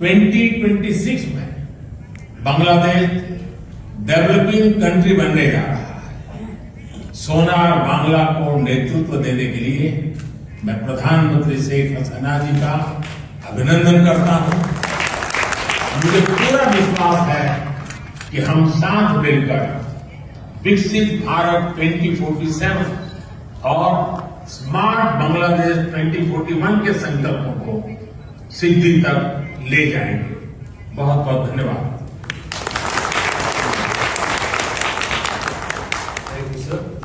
2026 में Bangladesh developing country बनने जा रहा है। सोनार बांग्ला को नेतृत्व देने के लिए मैं प्रधानमंत्री शेख हसीना जी का अभिनंदन करता हूँ। मुझे पूरा विश्वास है कि हम साथ मिलकर विकसित भारत 2047 और स्मार्ट बांग्लादेश 2041 के संकल्पों को सिद्धि तक ले जाएंगे बहुत बहुत धन्यवाद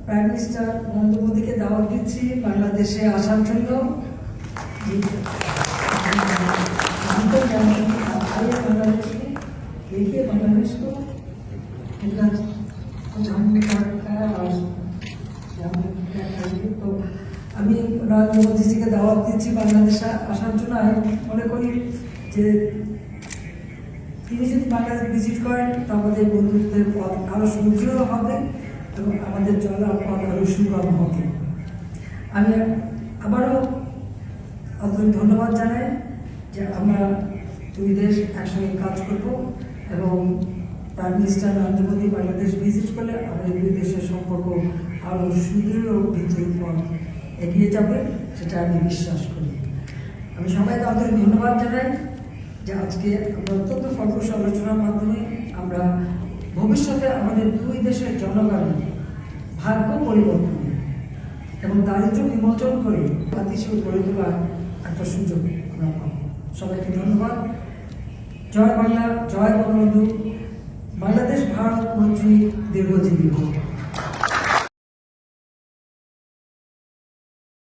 প্রাইম মিনিস্টার নরেন্দ্র মোদীকে দাওয়াত দিচ্ছি বাংলাদেশে আসার জন্য जानते हैं आइए बांग्लादेश में देखिए बांग्लादेश को इतना कुछ हमने क्या करा और हमने क्या करेंगे तो আমি নরেন্দ্র মোদীজিকে দাওয়াত দিচ্ছি বাংলাদেশে আসার জন্য আমি মনে করি যে তিনি যদি বাংলাদেশ ভিজিট করেন তো আমাদের বন্ধুত্বের পথ, আরও সুদৃঢ় হবে এবং আমাদের চলার আরও সুগম হবে। আমি আবারও আপনাদের ধন্যবাদ জানাই যে আমরা দুই দেশ একসঙ্গে কাজ করব এবং prime minister Narendra Modi Bangladesh visit করলে আমাদের দুই দেশের সম্পর্ক আরও সুদৃঢ় ভিত্তির উপর এগিয়ে যাবে, সেটা আমি বিশ্বাস করি। আমি সবাইকে আন্তরিক ধন্যবাদ জানাই। যে আজকে আমরা অত্যন্ত ফলপ্রসূ আলোচনার মাধ্যমে আমরা ভবিষ্যতে আমাদের দুই দেশের জনগণের ভাগ্য পরিবর্তনে এবং দারিদ্র্য বিমোচন করে জাতিশীল গড়ে তোলার একটা সুযোগ আমরা পাবো। সবাইকে ধন্যবাদ। জয় বাংলা, জয় বঙ্গবন্ধু। বাংলাদেশ, ভারত মন্ত্রী দীর্ঘজীবী হোক।